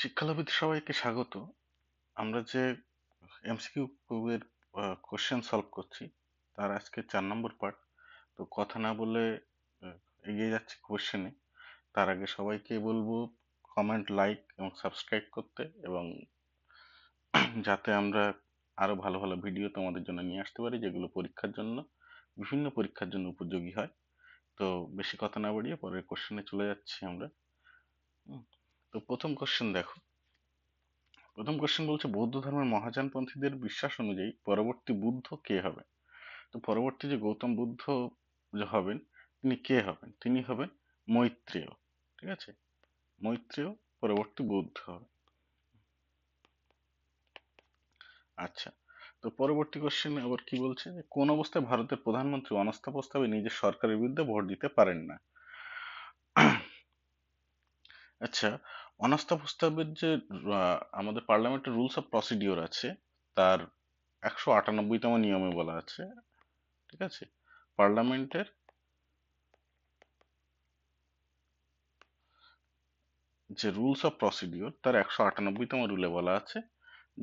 শিক্ষালাভিতে সবাইকে স্বাগত। আমরা যে এমসিকিউ এর কোশ্চেন সলভ করছি, তার আজকে চার নম্বর পার্ট তো কথা না বলে এগিয়ে যাচ্ছি কোশ্চেনে তার আগে সবাইকে বলব কমেন্ট লাইক এবং সাবস্ক্রাইব করতে এবং যাতে আমরা আরও ভালো ভালো ভিডিও তোমাদের জন্য নিয়ে আসতে পারি, যেগুলো পরীক্ষার জন্য, বিভিন্ন পরীক্ষার জন্য উপযোগী হয়। তো বেশি কথা না বাড়িয়ে পরের কোশ্চেনে চলে যাচ্ছি আমরা। তো প্রথম কোশ্চেন দেখো। প্রথম কোশ্চেন বলছে, বৌদ্ধ ধর্মের মহাযানপন্থীদের বিশ্বাস অনুযায়ী পরবর্তী বুদ্ধ কে হবে? তো পরবর্তী যে গৌতম বুদ্ধ যে হবেন, তিনি কে হবেন? তিনি হবেন মৈত্রেয়, ঠিক আছে? মৈত্রেয়, পরবর্তী বুদ্ধ হবে। আচ্ছা তো পরবর্তী কোশ্চেন আবার কি বলছে? কোন অবস্থায় ভারতের প্রধানমন্ত্রী অনাস্থা প্রস্তাবে নিজের সরকারের বিরুদ্ধে ভোট দিতে পারেন না? আচ্ছা অনাস্থা প্রস্তাবের যে আমাদের পার্লামেন্টের রুলস অফ প্রসিডিওর আছে, তার একশো আটানব্বইতম নিয়মে বলা আছে, ঠিক আছে? পার্লামেন্টের যে রুলস অফ প্রসিডিওর, তার একশো আটানব্বইতম রুলে বলা আছে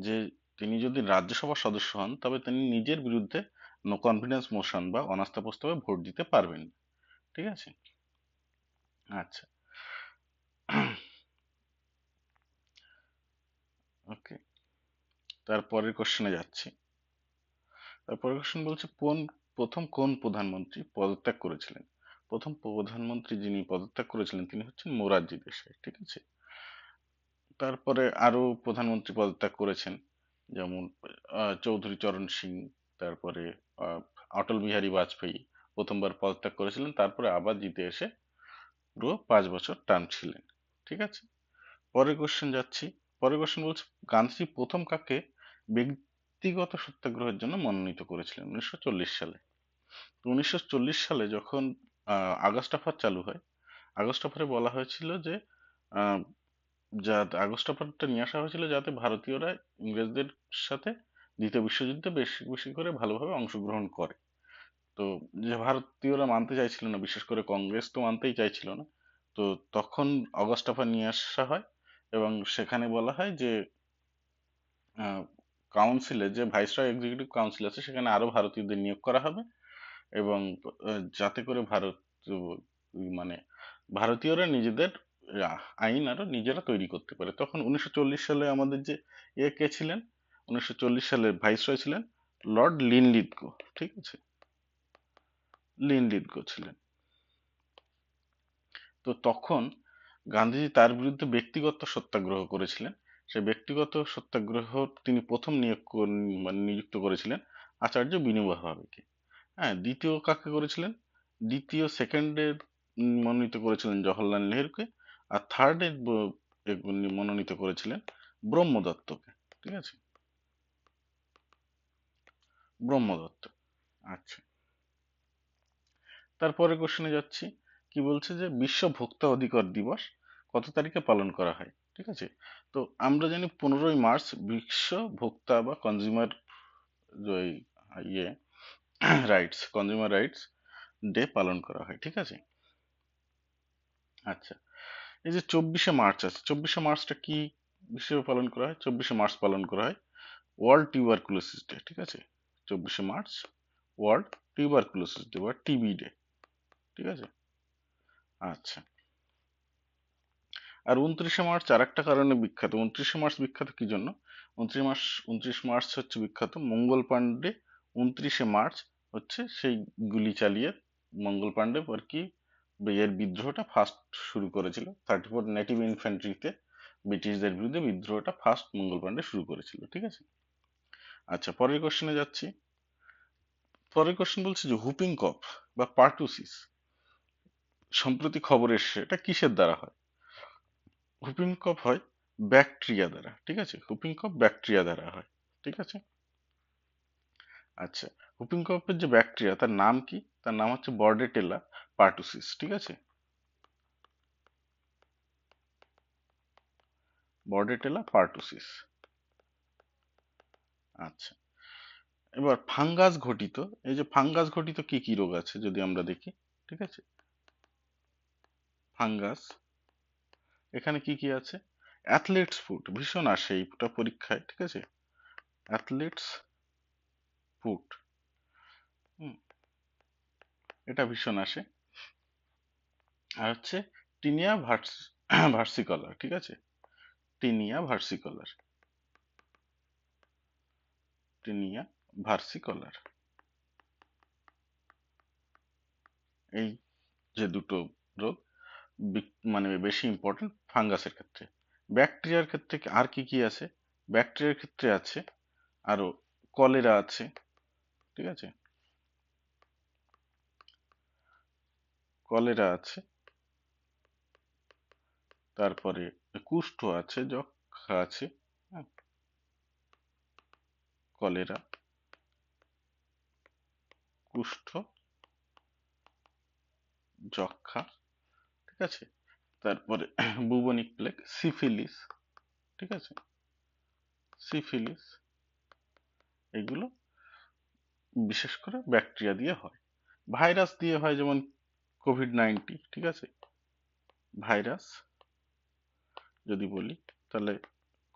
যে, তিনি যদি রাজ্যসভার সদস্য হন, তবে তিনি নিজের বিরুদ্ধে নো কনফিডেন্স মোশন বা অনাস্থা প্রস্তাবে ভোট দিতে পারবেন ঠিক আছে? আচ্ছা ওকে তারপরের কোশ্চেনে যাচ্ছি। তারপরের কোশ্চেন বলছে, কোন, প্রথম কোন প্রধানমন্ত্রী পদত্যাগ করেছিলেন? প্রথম প্রধানমন্ত্রী যিনি পদত্যাগ করেছিলেন, তিনি হচ্ছেন মোরারজি দেশাই, ঠিক আছে? তারপরে আরও প্রধানমন্ত্রী পদত্যাগ করেছেন, যেমন চৌধুরী চরণ সিং, তারপরে অটল বিহারী বাজপেয়ী প্রথমবার পদত্যাগ করেছিলেন, তারপরে আবার জিতে এসে পুরো পাঁচ বছর টার্ম ছিলেন, ঠিক আছে? পরের কোশ্চেন যাচ্ছি, পরের কোশ্চেন বলছে, গান্ধীজি প্রথম কাকে ব্যক্তিগত সত্যাগ্রহের জন্য মনোনীত করেছিলেন উনিশশো চল্লিশ সালে। উনিশশো সালে যখন আগস্ট অফার চালু হয়, আগস্ট অফারে বলা হয়েছিল যে যা, আগস্ট অফারটা নিয়ে আসা হয়েছিল যাতে ভারতীয়রা ইংরেজদের সাথে দ্বিতীয় বিশ্বযুদ্ধে বেশি বেশি করে ভালোভাবে অংশগ্রহণ করে। তো যে ভারতীয়রা মানতে চাইছিল না, বিশেষ করে কংগ্রেস তো মানতেই চাইছিল না, তো তখন অগস্ট অফার নিয়ে আসা হয় এবং সেখানে বলা হয় যে কাউন্সিলে যে ভাইসরয় এক্সিকিউটিভ কাউন্সিল আছে, সেখানে আরও ভারতীয়দের নিয়োগ করা হবে। এবং যাতে করে ভারত মানে ভারতীয়রা নিজেদের আইন আরও নিজেরা তৈরি করতে পারে। তখন উনিশশো চল্লিশ সালে আমাদের যে এ কে ছিলেন, উনিশশো চল্লিশ সালে ভাইসরয় ছিলেন লর্ড লিনলিথগো ঠিক আছে? লিনলিথগো ছিলেন। তো তখন গান্ধীজি তার বিরুদ্ধে ব্যক্তিগত সত্যাগ্রহ করেছিলেন। সেই ব্যক্তিগত সত্যাগ্রহ তিনি প্রথম নিয়োগ মানে নিযুক্ত করেছিলেন আচার্য বিনোবা ভাবেকে। হ্যাঁ দ্বিতীয় কাকে করেছিলেন? দ্বিতীয় সেকেন্ডে মনোনীত করেছিলেন জওহরলাল নেহরুকে আর থার্ডে মনোনীত করেছিলেন ব্রহ্মদত্তকে, ঠিক আছে? ব্রহ্মদত্ত আচ্ছা। তারপরে কোশ্চেনে যাচ্ছি। কি বলছে যে বিশ্ব ভোক্তা অধিকার দিবস কত তারিখে পালন করা হয়? ঠিক আছে? তো আমরা জানি পনেরোই মার্চ বিশ্ব ভোক্তা বা কনজিউমার ইয়ে রাইটস কনজিউমার রাইটস ডে পালন করা হয়, ঠিক আছে? আচ্ছা এই যে চব্বিশে মার্চ আছে, চব্বিশে মার্চটা কি হিসেবে পালন করা হয়? চব্বিশে মার্চ পালন করা হয় ওয়ার্ল্ড টিউবারকুলোসিস ডে, ঠিক আছে? চব্বিশে মার্চ ওয়ার্ল্ড টিউবারকুলোসিস ডে বা টিবি ডে, ঠিক আছে? আচ্ছা আর উনত্রিশে মার্চ আর একটা কারণে বিখ্যাত। উনত্রিশে মার্চ বিখ্যাত কি জন্য? উনত্রিশ মার্চ উনত্রিশ মার্চ হচ্ছে বিখ্যাত। মঙ্গল পাণ্ডে উনত্রিশে মার্চ হচ্ছে সেই গুলি চালিয়ে মঙ্গল পাণ্ডে আর কি এর বিদ্রোহটা ফার্স্ট শুরু করেছিল। থার্টি ফোর নেটিভ ইনফ্যান্ট্রিতে ব্রিটিশদের বিরুদ্ধে বিদ্রোহটা ফার্স্ট মঙ্গল পাণ্ডে শুরু করেছিল, ঠিক আছে? আচ্ছা পরের কোশ্চেনে যাচ্ছি। পরের কোশ্চেন বলছে যে হুপিং কফ বা পার্টুসিস সম্প্রতি খবর এসছে, এটা কিসের দ্বারা হয়? হুপিং কফ হয় ব্যাকটেরিয়া দ্বারা, ঠিক আছে? হুপিং কফ ব্যাকটেরিয়া দ্বারা হয়, ঠিক আছে? আচ্ছা হুপিং কফের যে ব্যাকটেরিয়া, তার নাম কি? তার নাম হচ্ছে বর্ডেটেলা পার্টুসিস, ঠিক আছে? Bordetella pertussis. আচ্ছা এবার ফাঙ্গাস ঘটিত, এই যে ফাঙ্গাস ঘটিত কি কি রোগ আছে যদি আমরা দেখি, ঠিক আছে? ফাঙ্গাস এখানে কি কি আছে? অ্যাথলেটস ফুড ভীষণ আসে এইটা পরীক্ষায়, ঠিক আছে? অ্যাথলেটস ফুড এটা ভীষণ আসে। আর হচ্ছে টিনিয়া ভার্স ভার্সিকলার ঠিক আছে? টিনিয়া ভার্সিকলার টিনিয়া ভার্সিকলার এই যে দুটো রোগ মানে বেশি ইম্পর্টেন্ট ফাঙ্গাসের ক্ষেত্রে। ব্যাকটেরিয়ার ক্ষেত্রে আর কি কি আছে? ব্যাকটেরিয়ার ক্ষেত্রে আছে আরও কলেরা আছে ঠিক আছে? কলেরা আছে। তারপরে কুষ্ঠ আছে যক্ষা আছে হ্যাঁ, কলেরা কুষ্ঠ যক্ষা। ঠিক আছে? তারপরে বুবনিক প্লেগ সিফিলিস ঠিক আছে? সিফিলিস এগুলো বিশেষ করে ব্যাকটেরিয়া দিয়ে হয়। ভাইরাস দিয়ে হয় যেমন কোভিড নাইন্টিন ঠিক আছে? ভাইরাস যদি বলি, তাহলে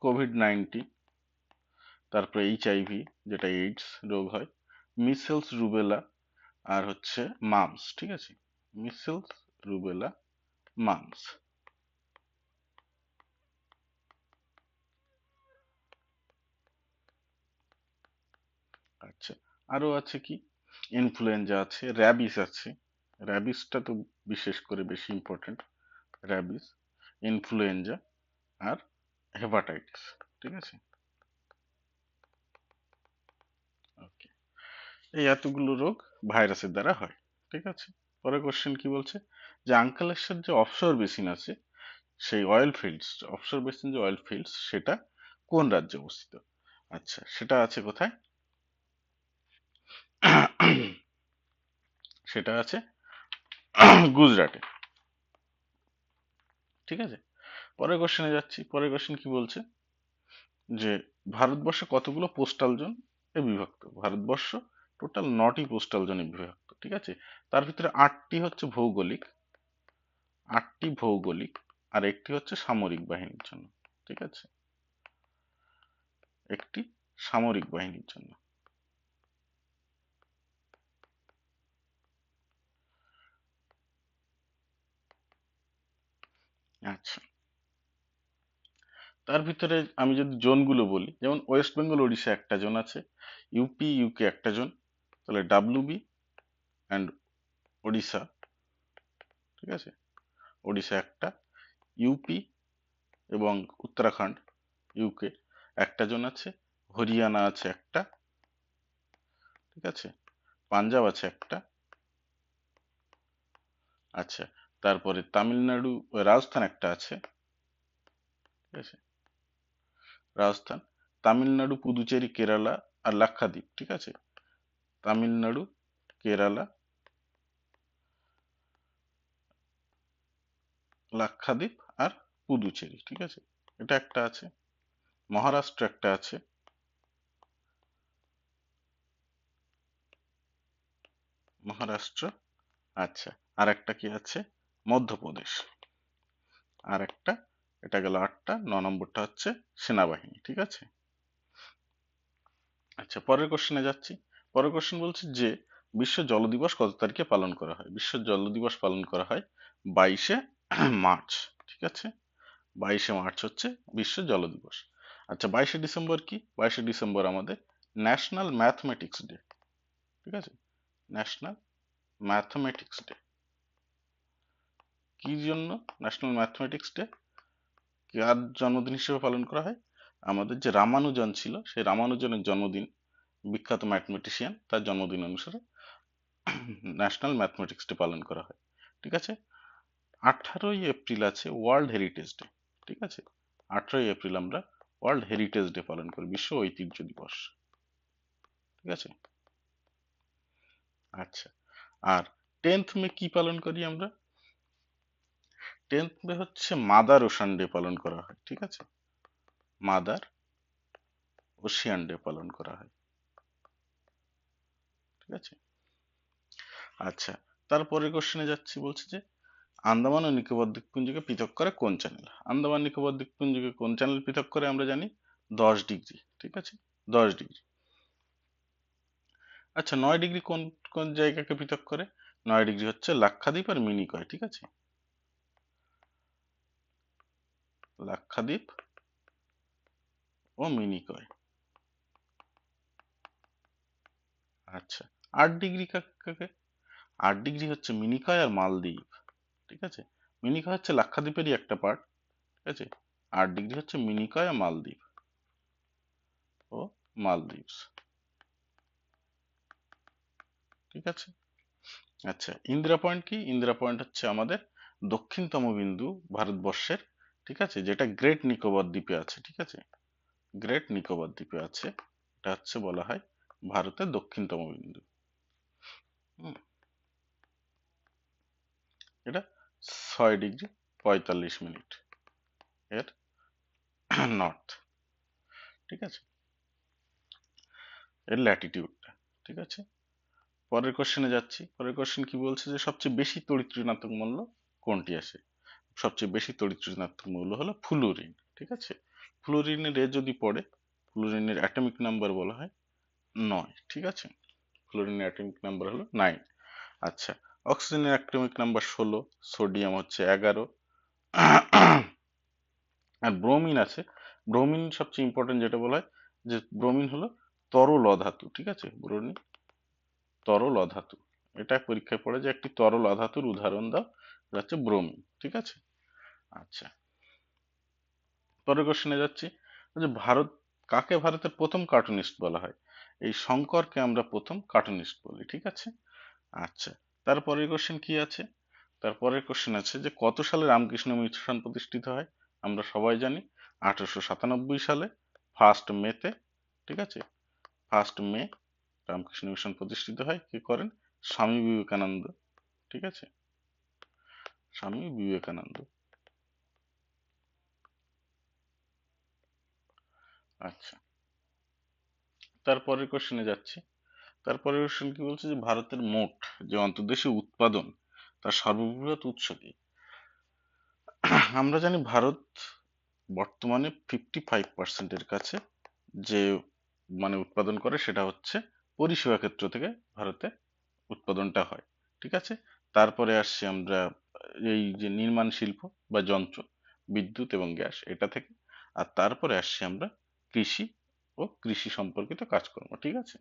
কোভিড নাইন্টিন তারপরে এইচআইভি যেটা এইডস রোগ হয় মিসেলস রুবেলা আর হচ্ছে মামস ঠিক আছে? মিসেলস রুবেলা মামস আচ্ছা আরও আছে কি? ইনফ্লুয়েঞ্জা আছে, র্যাবিস আছে। র্যাবিসটা তো বিশেষ করে বেশি ইম্পর্টেন্ট র্যাবিস, ইনফ্লুয়েঞ্জা আর হেপাটাইটিস, ঠিক আছে? ওকে এই এতগুলো রোগ ভাইরাসের দ্বারা হয়, ঠিক আছে? পরের কোশ্চেন কি বলছে? যে আঙ্কালেশ্বর যে অফশোর বেসিন আছে, সেই অয়েল ফিল্ডস অফশোর বেসিন যে অয়েল ফিল্ডস সেটা কোন রাজ্যে অবস্থিত? আচ্ছা সেটা আছে কোথায়? সেটা আছে গুজরাটে। ঠিক আছে? পরের কোশ্চেনে যাচ্ছি। পরের কোশ্চেন কি বলছে? যে ভারতবর্ষে কতগুলো পোস্টাল জোন এ বিভক্ত? ভারতবর্ষ টোটাল নটি পোস্টাল জোনে বিভক্ত, ঠিক আছে? তার ভিতরে আটটি হচ্ছে ভৌগোলিক, আটটি ভৌগোলিক আর একটি হচ্ছে সামরিক বাহিনীর জন্য, ঠিক আছে? একটি সামরিক বাহিনীর জন্য। আচ্ছা। তার ভিতরে আমি যদি জোনগুলো বলি, যেমন ওয়েস্ট বেঙ্গল ওড়িশা একটা জোন আছে, ইউপি, ইউকে একটা জোন তাহলে ডাব্লিউবি অ্যান্ড ওড়িশা ঠিক আছে? ওড়িশা একটা ইউপি এবং উত্তরাখণ্ড ইউকে একটা জোন আছে হরিয়ানা আছে একটা, ঠিক আছে? পাঞ্জাব আছে একটা আচ্ছা তারপরে তামিলনাড়ু, রাজস্থান একটা আছে, ঠিক আছে? রাজস্থান, তামিলনাড়ু, পুদুচেরি, কেরালা আর লাক্ষাদ্বীপ, ঠিক আছে? তামিলনাড়ু কেরালা লাক্ষাদ্বীপ আর পুদুচেরি ঠিক আছে? এটা একটা আছে, মহারাষ্ট্র একটা আছে, মহারাষ্ট্র আচ্ছা আর একটা কি আছে? মধ্যপ্রদেশ। আর একটা, এটা গেল আটটা, ন নম্বরটা হচ্ছে সেনাবাহিনী, ঠিক আছে? আচ্ছা পরের কোশ্চেনে যাচ্ছি। পরের কোশ্চেন বলছে যে, বিশ্ব জল দিবস কত তারিখে পালন করা হয়? বিশ্ব জল দিবস পালন করা হয় বাইশে মার্চ, ঠিক আছে? বাইশে মার্চ হচ্ছে বিশ্ব জল দিবস। আচ্ছা বাইশে ডিসেম্বর কি? বাইশে ডিসেম্বর আমাদের ন্যাশনাল ম্যাথমেটিক্স ডে ঠিক আছে? ন্যাশনাল ম্যাথমেটিক্স ডে কি জন্য ন্যাশনাল ম্যাথমেটিক্স ডে কার জন্মদিন হিসেবে পালন করা হয়? আমাদের যে রামানুজন ছিল, সেই রামানুজনের জন্মদিন বিখ্যাত ম্যাথমেটিশিয়ান তার জন্মদিন অনুসারে ন্যাশনাল ম্যাথমেটিক্স ডে পালন করা হয়, ঠিক আছে? আঠারোই এপ্রিল আছে ওয়ার্ল্ড হেরিটেজ ডে ঠিক আছে? আঠারোই এপ্রিল আমরা ওয়ার্ল্ড হেরিটেজ ডে পালন করি, বিশ্ব ঐতিহ্য দিবস, ঠিক আছে? আচ্ছা আর টেন্থ মে কি পালন করি আমরা? টেন্থ মে হচ্ছে মাদার ওশান ডে পালন করা হয়, ঠিক আছে? মাদার ওশিয়ান ডে পালন করা হয়। ঠিক আছে? আচ্ছা তারপরে কোশ্চেনে যাচ্ছি, বলছে যে আন্দামান ও নিকোবর দ্বীপপুঞ্জকে পৃথক করে কোন চ্যানেল আন্দামান নিকোবর দ্বীপপুঞ্জকে কোন চ্যানেল পৃথক করে আমরা জানি? দশ ডিগ্রি, ঠিক আছে? দশ ডিগ্রি। আচ্ছা নয় ডিগ্রি কোন কোন জায়গাকে পৃথক করে? নয় ডিগ্রি হচ্ছে লাক্ষাদ্বীপ আর মিনিকয়, ঠিক আছে? লাক্ষাদ্বীপ ও মিনিকয়। আচ্ছা আট ডিগ্রি কাকে আট ডিগ্রি হচ্ছে মিনিকয় আর মালদ্বীপ, ঠিক আছে? মিনিকয় হচ্ছে লাক্ষাদ্বীপেরই একটা পার্ট ঠিক আছে? আট ডিগ্রি হচ্ছে মিনিকয় আর মালদ্বীপ। ও মালদ্বীপ ঠিক আছে? আচ্ছা ইন্দিরা পয়েন্ট কি? ইন্দিরা পয়েন্ট হচ্ছে আমাদের দক্ষিণতম বিন্দু ভারতবর্ষের, ঠিক আছে? যেটা গ্রেট নিকোবর দ্বীপে আছে, ঠিক আছে? গ্রেট নিকোবর দ্বীপে আছে, এটা হচ্ছে বলা হয় ভারতের দক্ষিণতম বিন্দু। এটা ছয় ডিগ্রি পঁয়তাল্লিশ মিনিট এর নর্থ ঠিক আছে? এর ল্যাটিটিউডটা ঠিক আছে? পরের কোশ্চেনে যাচ্ছি। পরের কোশ্চেন কি বলছে যে সবচেয়ে বেশি তড়িৎ ঋণাত্মক মূল্য কোনটি আছে সবচেয়ে বেশি তড়িৎ ঋণাত্মক মূল্য হলো ফ্লুরিন ঠিক আছে? ফ্লুরিনের এ যদি পড়ে ফ্লুরিনের অ্যাটমিক নাম্বার বলা হয় নয়, ঠিক আছে? ফ্লোরিনের অ্যাটমিক নাম্বার হলো নাইন আচ্ছা অক্সিজেনের অ্যাটমিক নাম্বার ষোলো সোডিয়াম হচ্ছে এগারো। আর ব্রোমিন আছে। ব্রোমিন সবচেয়ে ইম্পর্টেন্ট যেটা বলা হয়, যে ব্রোমিন হলো তরল অধাতু, ঠিক আছে? ব্রোমিন তরল অধাতু। এটা পরীক্ষায় পড়ে যে একটি তরল অধাতুর উদাহরণ দাও, এটা হচ্ছে ব্রোমিন ঠিক আছে? আচ্ছা। পরের কোশ্চেনে যাচ্ছি। যে ভারত, কাকে ভারতের প্রথম কার্টুনিস্ট বলা হয়? এই শঙ্করকে আমরা প্রথম কার্টুনিস্ট বলি, ঠিক আছে? আচ্ছা তারপরের কোশ্চেন কি আছে? তারপরের কোশ্চেন আছে যে, কত সালে রামকৃষ্ণ মিশন প্রতিষ্ঠিত হয়? আমরা সবাই জানি, আঠারোশো সাতানব্বই সালে ফার্স্ট মেতে ঠিক আছে? ফার্স্ট মে রামকৃষ্ণ মিশন প্রতিষ্ঠিত হয়, কি করেন? স্বামী বিবেকানন্দ, ঠিক আছে? স্বামী বিবেকানন্দ। আচ্ছা তারপরের কোশ্চেনে যাচ্ছি। তারপরের কোশ্চেন কি বলছে যে, ভারতের মোট যে অন্তর্দেশীয় উৎপাদন, তার সর্ববৃহৎ উৎস কি? আমরা জানি ভারত বর্তমানে ফিফটি ফাইভ পার্সেন্টের কাছে যে মানে উৎপাদন করে, সেটা হচ্ছে পরিষেবা ক্ষেত্র থেকে ভারতে উৎপাদনটা হয়। ঠিক আছে? তারপরে আসছি আমরা এই যে নির্মাণ শিল্প বা যন্ত্র, বিদ্যুৎ এবং গ্যাস, এটা থেকে। আর তারপরে আসছি আমরা কৃষি ও কৃষি সম্পর্কিত কাজকর্ম, ঠিক আছে?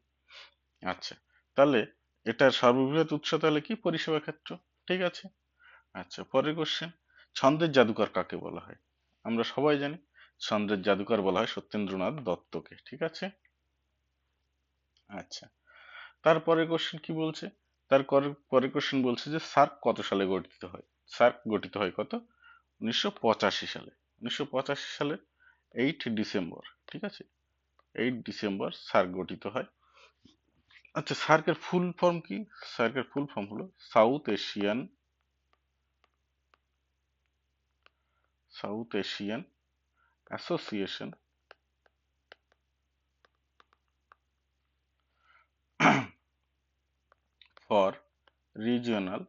আচ্ছা তাহলে এটার সর্ববৃহৎ উৎস তাহলে কি? পরিষেবা ক্ষেত্র, ঠিক আছে? আচ্ছা পরের কোশ্চেন ছন্দের জাদুকর কাকে বলা হয়? আমরা সবাই জানি ছন্দের জাদুকর বলা হয় সত্যেন্দ্রনাথ দত্তকে, ঠিক আছে? আচ্ছা তারপরে কোশ্চেন কি বলছে? তার পরের কোশ্চেন বলছে যে সার্ক কত সালে গঠিত হয়? সার্ক গঠিত হয় কত? উনিশশো পঁচাশি সালে, উনিশশো পঁচাশি সালে এইট ডিসেম্বর, ঠিক আছে? এইট ডিসেম্বর সার্ক গঠিত হয়। আচ্ছা সার্কের ফুল ফর্ম কি? সার্কের ফুল ফর্ম হলো South Asian South Asian association. For regional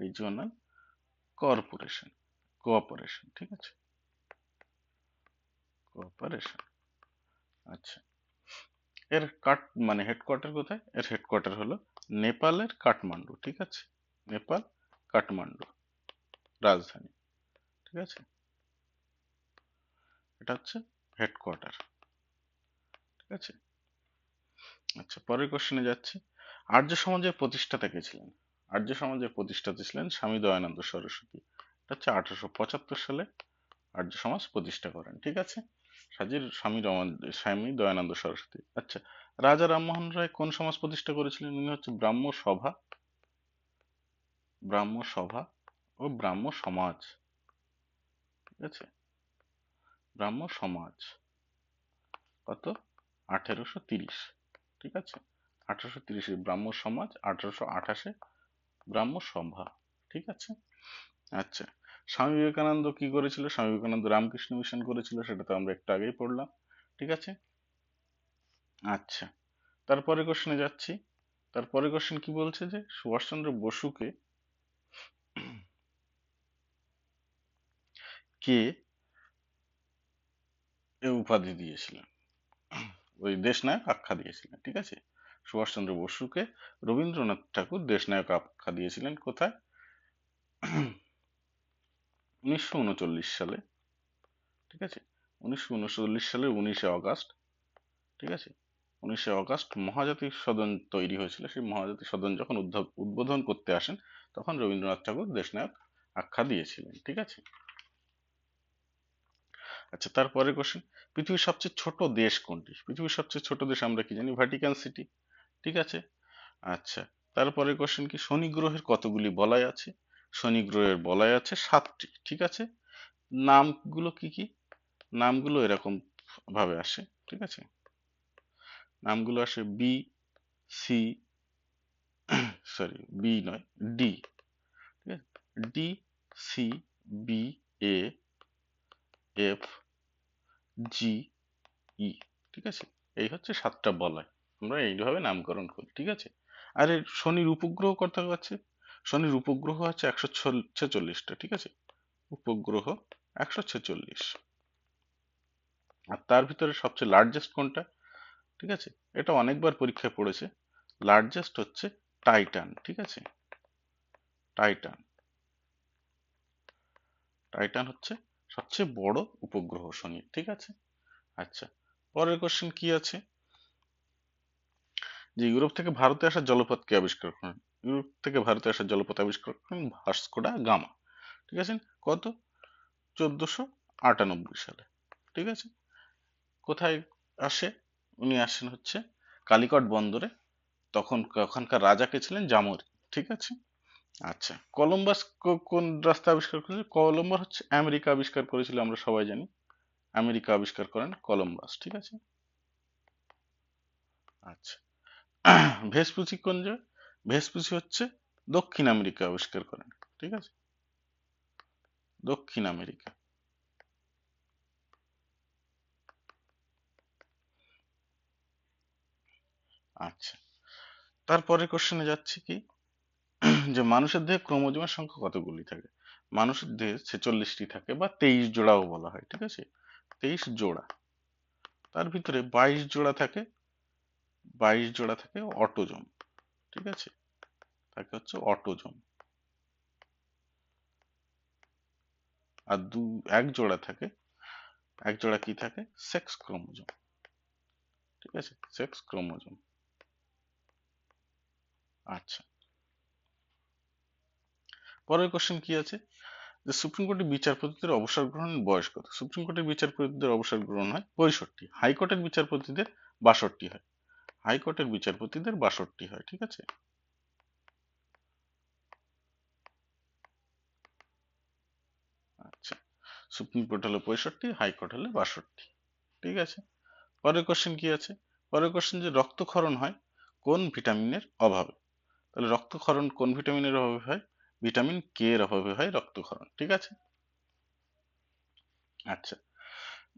regional corporation, cooperation, ঠিক আছে? কোঅপারেশন আচ্ছা। এর কাট মানে হেডকোয়ার্টার কোথায়? এর হেডকোয়ার্টার হলো নেপালের কাঠমান্ডু, ঠিক আছে? নেপাল কাঠমান্ডু, রাজধানী, ঠিক আছে? এটা হচ্ছে হেডকোয়ার্টার ঠিক আছে? আচ্ছা পরের কোশ্চেনে যাচ্ছি। আর্য সমাজের প্রতিষ্ঠাতা কে ছিলেন? আর্য সমাজের প্রতিষ্ঠাতা ছিলেন স্বামী দয়ানন্দ সরস্বতী। এটা হচ্ছে আঠারোশো পঁচাত্তর সালে আর্য সমাজ প্রতিষ্ঠা করেন, ঠিক আছে? সাজির স্বামী রমান, স্বামী দয়ানন্দ সরস্বতী। আচ্ছা রাজা রামমোহন রায় কোন সমাজ প্রতিষ্ঠা করেছিলেন? উনি হচ্ছে ব্রাহ্ম সভা। ব্রাহ্ম সভা ও ব্রাহ্ম সমাজ। ঠিক আছে? ব্রাহ্ম সমাজ। কত? আঠেরোশো তিরিশ। ঠিক আছে? আঠারোশো তিরিশে ব্রাহ্ম সমাজ, আঠারোশো আঠাশে ব্রাহ্ম সভা। ঠিক আছে? আচ্ছা স্বামী বিবেকানন্দ কি করেছিল? স্বামী বিবেকানন্দ রামকৃষ্ণ মিশন করেছিল, সেটা তো আমরা একটু আগেই পড়লাম। ঠিক আছে? আচ্ছা তারপরে কোশ্চেনে যাচ্ছি। তারপরে কোশ্চেন কি বলছে যে, সুভাষচন্দ্র বসুকে কে এ উপাধি দিয়েছিলেন? ওই দেশনায়ক আখ্যা দিয়েছিলেন, ঠিক আছে? সুভাষচন্দ্র বসুকে রবীন্দ্রনাথ ঠাকুর দেশনায়ক আখ্যা দিয়েছিলেন, কোথায়? উনিশশো উনচল্লিশ সালে, ঠিক আছে? উনিশশো উনচল্লিশ সালের উনিশে অগাস্ট, ঠিক আছে? উনিশে অগাস্ট মহাজাতি সদন তৈরি হয়েছিল। সেই মহাজাতি সদন যখন উদ্বোধন করতে আসেন, তখন রবীন্দ্রনাথ ঠাকুর দেশনায়ক আখ্যা দিয়েছিলেন, ঠিক আছে? আচ্ছা তারপরে কোশ্চেন পৃথিবীর সবচেয়ে ছোট দেশ কোনটি? পৃথিবীর সবচেয়ে ছোট দেশ আমরা কি জানি? ভ্যাটিকান সিটি ঠিক আছে? আচ্ছা তারপরে কোশ্চেন কি? শনি গ্রহের কতগুলি বলয় আছে? শনি গ্রহের বলয় আছে সাতটি, ঠিক আছে? নামগুলো কি কি? নামগুলো এরকম ভাবে আসে, ঠিক আছে? নামগুলো আসে বি সি সরি বি নয় ডি ঠিক আছে? D C B A F G E ঠিক আছে? এই হচ্ছে সাতটা বলয়। আমরা এইভাবে নামকরণ করি, ঠিক আছে? আর শনির উপগ্রহ কত আছে? শনির উপগ্রহ আছে একশো ছেচল্লিশটা, ঠিক আছে? উপগ্রহ একশো ছেচল্লিশ। আর তার ভিতরে সবচেয়ে লার্জেস্ট কোনটা? ঠিক আছে? এটা অনেকবার পরীক্ষায় পড়েছে। লার্জেস্ট হচ্ছে টাইটান, ঠিক আছে? টাইটান। টাইটান হচ্ছে সবচেয়ে বড় উপগ্রহ শনির, ঠিক আছে? আচ্ছা পরের কোশ্চেন কি আছে? যে ইউরোপ থেকে ভারতে আসা জলপথ কে আবিষ্কার করেন। ইউরোপ থেকে ভারতে আসা জলপথ আবিষ্কার করেন ভাস্কোডা গামা, ঠিক আছে? কত? চোদ্দশো আটানব্বই সালে, ঠিক আছে? কোথায় আসে? উনি আসেন হচ্ছে কালিকট বন্দরে, তখন ওখানকার রাজা কে ছিলেন? জামরি, ঠিক আছে? আচ্ছা কলম্বাস কোন রাস্তা আবিষ্কার করেছিল? কলম্বাস হচ্ছে আমেরিকা আবিষ্কার করেছিল, আমরা সবাই জানি। আমেরিকা আবিষ্কার করেন কলম্বাস, ঠিক আছে? আচ্ছা ভেসপুচি কোন জায়গায় ভেসপুচি হচ্ছে দক্ষিণ আমেরিকা আবিষ্কার করেন, ঠিক আছে? দক্ষিণ আমেরিকা। আচ্ছা তারপরে কোশ্চেনে যাচ্ছি কি? যে মানুষের দেহে ক্রোমোজোমের সংখ্যা কতগুলি থাকে? মানুষের দেহে ছেচল্লিশটি থাকে বা তেইশ জোড়াও বলা হয়, ঠিক আছে? তেইশ জোড়া। তার ভিতরে বাইশ জোড়া থাকে, বাইশ জোড়া থাকে অটোজোম। ঠিক আছে? থাকে হচ্ছে অটোজোম আর দু, এক জোড়া থাকে। এক জোড়া কি থাকে? সেক্স ক্রোমোজোম ঠিক আছে? সেক্স ক্রোমোজোম আচ্ছা। পরের কোশ্চেন কি আছে? যে সুপ্রিম কোর্টের বিচারপতিদের অবসর গ্রহণের বয়স কত? সুপ্রিম কোর্টের বিচারপতিদের অবসর গ্রহণ হয় পঁয়ষট্টি। হাইকোর্টের বিচারপতিদের বাষট্টি হয়। হাইকোর্টের বিচারপতিদের বাষট্টি হয়, ঠিক আছে? আচ্ছা সুপ্রিম কোর্ট হলো পঁয়ষট্টি, হাইকোর্ট হলে বাষট্টি, ঠিক আছে? পরের কোশ্চেন কি আছে? পরের কোশ্চেন যে রক্তক্ষরণ হয় কোন ভিটামিনের অভাবে? তাহলে রক্তক্ষরণ কোন ভিটামিনের অভাবে হয়? ভিটামিন কে এর অভাবে হয় রক্তক্ষরণ, ঠিক আছে? আচ্ছা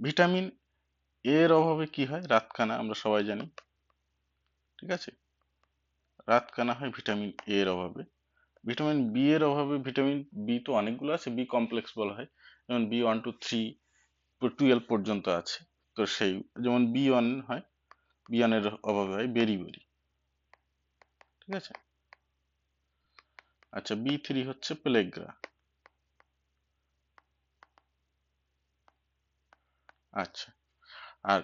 ভিটামিন এর অভাবে কি হয়? রাতকানা আমরা সবাই জানি। ঠিক আছে? রাতকানা হয় ভিটামিন এ এর অভাবে। ভিটামিন বি এর অভাবে ভিটামিন বি তো অনেকগুলো আছে বি কমপ্লেক্স বলা হয়। যেমন B one two three twelve পর্যন্ত আছে। তো সেই, যেমন বি ওয়ান হয় বি ওয়ানের অভাবে হয় বেরি বেরি ঠিক আছে? আচ্ছা বি থ্রি হচ্ছে প্লেগ্রা আচ্ছা। আর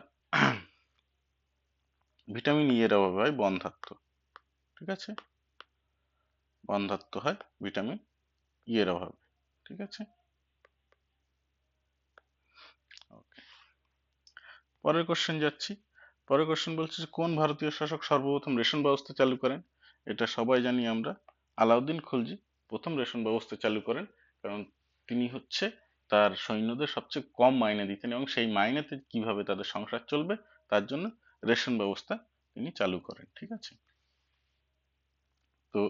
ভিটামিন ই এর অভাবে হয় বন্ধাত্ম, ঠিক আছে? বন্ধাত্ম হয় ভিটামিন ই এর অভাবে, ঠিক আছে? পরের কোশ্চেন যাচ্ছি। পরের কোশ্চেন বলছে যে, কোন ভারতীয় শাসক সর্বপ্রথম রেশন ব্যবস্থা চালু করেন? এটা সবাই জানি আমরা। আলাউদ্দিন খলজি প্রথম রেশন ব্যবস্থা চালু করেন, কারণ তিনি হচ্ছে তার সৈন্যদের সবচেয়ে কম মাইনে দিতেন এবং সেই মাইনেতে কীভাবে তাদের সংসার চলবে, তার জন্য রেশন ব্যবস্থা তিনি চালু করেন, ঠিক আছে? তো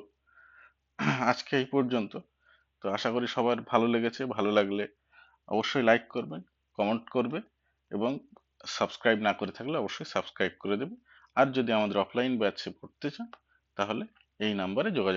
আজকে এই পর্যন্ত। তো আশা করি সবার ভালো লেগেছে, ভালো লাগলে অবশ্যই লাইক করবেন কমেন্ট করবে এবং সাবস্ক্রাইব না করে থাকলে অবশ্যই সাবস্ক্রাইব করে দেবে। আর যদি আমাদের অফলাইন ব্যাচে পড়তে চান, তাহলে এই নাম্বারে যোগাযোগ